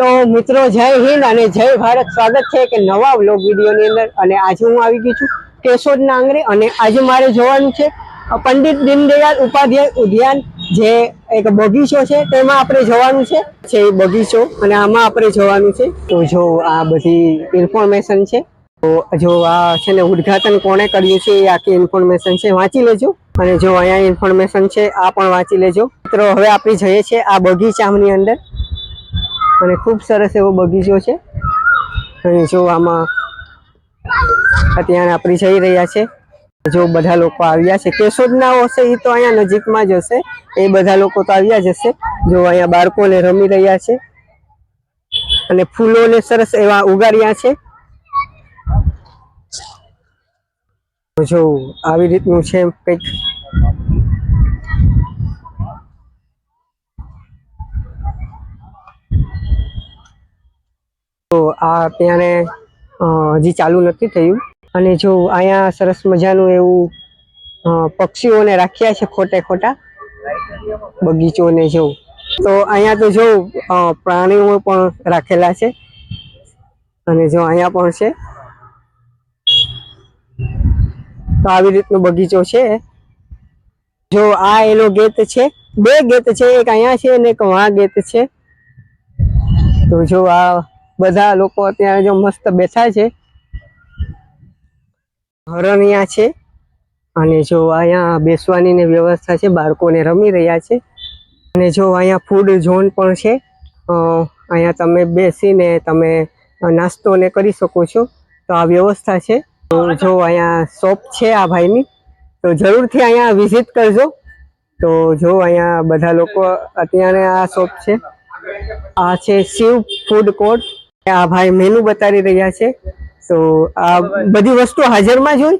તો મિત્રો, જય હિન્દ અને જય ભારત. સ્વાગત છે કે નવા વ્લોગ વિડીયોની અંદર. અને આજે હું આવી ગઈ છું કેશોદના નાંગરે અને આજે મારે જોવાનું છે પંડિત દીનદયાળ ઉપાધ્યાય ઉદ્યાન, જે એક બગીચો છે. તેમાં આપણે જવાનું છે. છે એ બગીચો, અને આમાં આપણે જવાનું છે. તો જો આ બધી ઇન્ફોર્મેશન છે. તો જો આ છે ને ઉદ્ઘાટન કોણે કર્યું છે એ આખી ઇન્ફોર્મેશન છે, વાંચી લેજો. અને જો અહીંયા ઇન્ફોર્મેશન છે, આ પણ વાંચી લેજો. મિત્રો, હવે આપણે જઈએ છીએ આ બગીચાની અંદર. અને ખૂબ સરસ એવો બગીચો છે. અને જો આમાં અત્યારે આપણે જઈ રહ્યા છે. જો બધા લોકો આવ્યા છે. કેશોદના હશે એ તો અહીંયા નજીકમાં જ હશે. એ બધા લોકો તો આવ્યા જ હશે. જો અહીંયા બાળકોને રમી રહ્યા છે. અને ફૂલોને સરસ એવા ઉગાડ્યા છે. જો આવી રીતનું છે કંઈક તો આ અત્યારે હજી ચાલુ નથી થયું. અને જો અહીંયા સરસ મજાનું એવું પક્ષીઓને રાખ્યા છે ખોટે ખોટા, બગીચોને જો. તો અહીંયા તો જો પ્રાણીઓ પણ રાખેલા છે. અને જો અહીંયા પણ છે. તો આવી રીતનો બગીચો છે. જો આ એનો ગેટ છે, બે ગેટ છે, એક અહીંયા છે અને એક વા ગેટ છે. તો જો આ બધા લોકો અત્યારે જો મસ્ત બેઠા છે. હરણિયા છે અને જો અહીંયા બેસવાની ને વ્યવસ્થા છે, બાળકોને રમી રહ્યા છે. અને જો અહીંયા ફૂડ ઝોન પણ છે અહીંયા તમે બેસીને તમે નાસ્તો ને કરી શકો છો. તો આ વ્યવસ્થા છે. જો અહીંયા શોપ છે આ ભાઈની, તો જરૂરથી અહીંયા વિઝિટ કરજો. તો જો અહીંયા બધા લોકો અત્યારે આ શોપ છે. આ છે શિવ ફૂડ કોર્ટ આ ભાઈ મેનુ બતાવી રહ્યા છે. તો આ બધી વસ્તુ હાજરમાં જ હોય?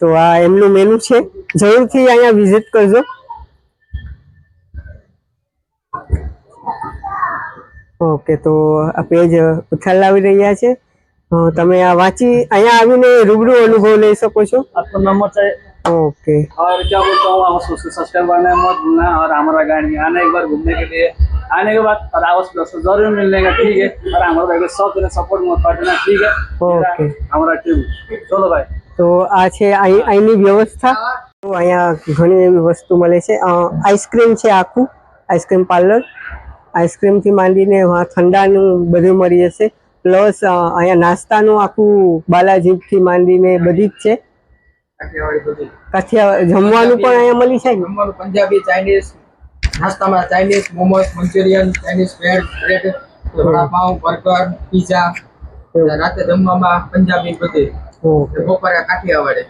તો આ એમનું મેનુ છે. જરૂરથી અહીંયા વિઝિટ કરજો. ઓકે તો આ પેજ ઉછાલ લાવી રહ્યા છે. તમે આ વાંચી અહીંયા આવીને રૂબરૂ અનુભવ લઈ શકો છો. આપનો નંબર ओके और क्या बोलता हूँ आवास उसको सब्सक्राइब करना मत भूलना और हमारा गाड़ी आने एक बार घूमने के लिए आने के बाद और आवास दोस्तों जरूर मिलने का ठीक है और हमारा भाई को सब दिन सपोर्ट मत करना ठीक है ओके हमारा टीम चलो भाई તો આ છે અહીંની વ્યવસ્થા તો અહીંયા ઘણી એવી વસ્તુ મળે છે આઈસ્ક્રીમ છે આખું આઈસ્ક્રીમ પાર્લર આઈસ્ક્રીમથી માંડીને ઠંડાનું બધું મળી જશે પ્લસ અહીંયા નાસ્તાનું આખું બાલાજીથી માંડીને બધી જ છે કાઠિયા જમવાનું પણ અહીંયા મળી ને? જમવાનું પંજાબી ચાઇનીઝ નાસ્તામાં Chinese momos manchurian Chinese bread bread vada pav burger pizza રાતે જમવામાં પંજાબી બધી બપોરે કાઠિયાવાડી.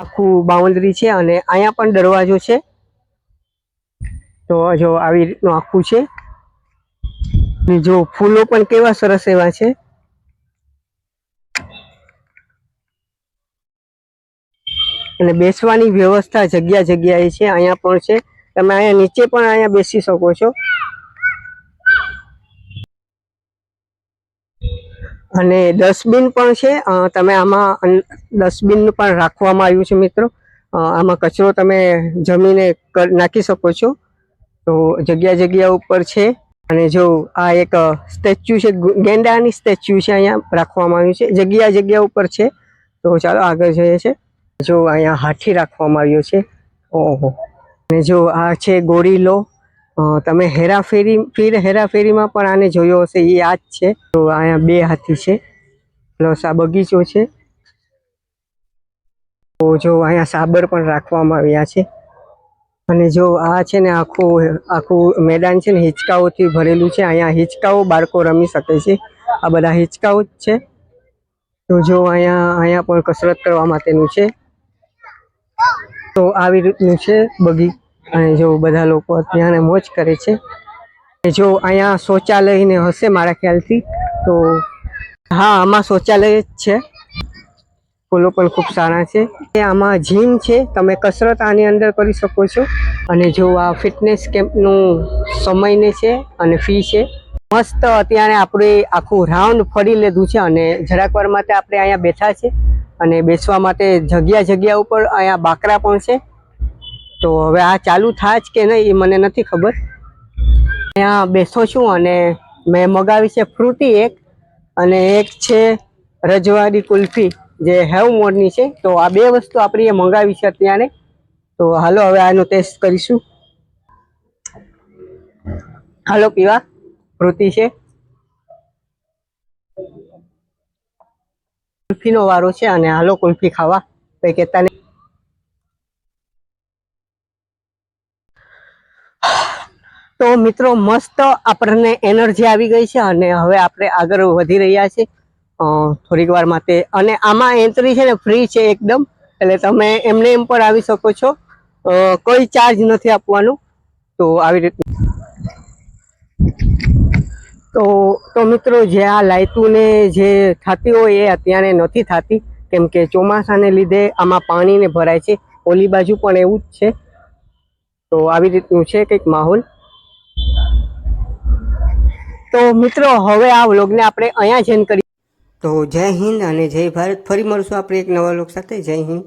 આખું બાઉન્ડરી છે અને અહીંયા પણ દરવાજો છે. તો જો આવી રીતનું આખું છે. જો ફૂલો પણ કેવા સરસ એવા છે. અને બેસવાની વ્યવસ્થા જગ્યા જગ્યાએ છે, અહીંયા પણ છે. તમે અહીંયા નીચે પણ અહીંયા બેસી શકો છો. અને ડસ્ટબિન પણ છે. તમે આમાં ડસ્ટબિન પણ રાખવામાં આવ્યું છે મિત્રો. આમાં કચરો તમે જમીને નાખી શકો છો. તો જગ્યા જગ્યા ઉપર છે. અને જો આ એક સ્ટેચ્યુ છે ગેંડાની સ્ટેચ્યુ છે અહીંયા રાખવામાં આવ્યું છે. જગ્યા જગ્યા ઉપર છે. તો ચાલો આગળ જઈએ છે. જો અહીંયા હાથી રાખવામાં આવ્યો છે. ઓહો. અને જો આ છે ગોરીલો. તમે હેરાફેરી ફીર હેરાફેરીમાં પણ આને જોયો હશે, એ આ જ છે. તો અહીંયા બે હાથી છે. પ્લસ આ બગીચો છે. તો જો અહીંયા સાબર પણ રાખવામાં આવ્યા છે. અને જો આ છે ને આખું આખું મેદાન છે ને હિંચકાઓથી ભરેલું છે. અહીંયા હિંચકાઓ બાળકો રમી શકે છે. આ બધા હિંચકાઓ જ છે. તો જો અહીંયા અહીંયા પણ કસરત કરવા માટેનું છે. તો આવી રીતનું છે બગી. અને જો બધા લોકો અત્યારે મોજ કરે છે. જો અહીંયા શૌચાલયને હશે મારા ખ્યાલથી, તો હા, આમાં શૌચાલય જ છે. ફૂલો પણ ખૂબ સારા છે. આમાં જીમ છે, તમે કસરત આની અંદર કરી શકો છો. અને જો આ ફિટનેસ કેમ્પનું સમયને છે અને ફી છે. મસ્ત અત્યારે આપણે આખું રાઉન્ડ ફરી લીધું છે અને જરાક વાર માટે આપણે અહીંયા બેઠા છે. અને બેસવા માટે જગ્યા જગ્યા ઉપર અહીંયા બાકરા પણ છે. તો હવે આ ચાલુ થાય જ કે નહીં એ મને નથી ખબર. ત્યાં બેસો છું અને મેં મગાવી છે ફ્રૂટી એક અને એક છે રજવાડી કુલ્ફી, જે હેવ મોડની છે. તો આ બે વસ્તુ આપણે એ મંગાવી છે અત્યારે. તો હાલો હવે આનો ટેસ્ટ કરીશું. હાલો પીવા, ફ્રૂટી છે. કુલ્ફીનો વારો છે અને હાલો કુલ્ફી ખાવા. કઈ કહેતા તો મિત્રો મસ્ત આપણને એનર્જી આવી ગઈ છે અને હવે આપણે આગળ વધી રહ્યા છે થોડીક વાર માટે. અને આમાં એન્ટ્રી છે ને ફ્રી છે એકદમ. એટલે તમે એમને એમ પણ આવી શકો છો. કોઈ ચાર્જ નથી આપવાનું. તો આવી રીતે તો તો મિત્રો જે આ લાઇટુને જે થતી હોય એ અત્યારે નથી થતી. કેમ કે ચોમાસાને લીધે આમાં પાણીને ભરાય છે. ઓલી બાજુ પણ એવું જ છે. તો આવી રીતનું છે કંઈક માહોલ. તો મિત્રો, હવે આ વ્લોગને આપણે અહીંયા જ end કરીએ. તો જય હિન્દ અને જય ભારત. ફરી મળશું આપણે એક નવા લોક સાથે. જય હિન્દ.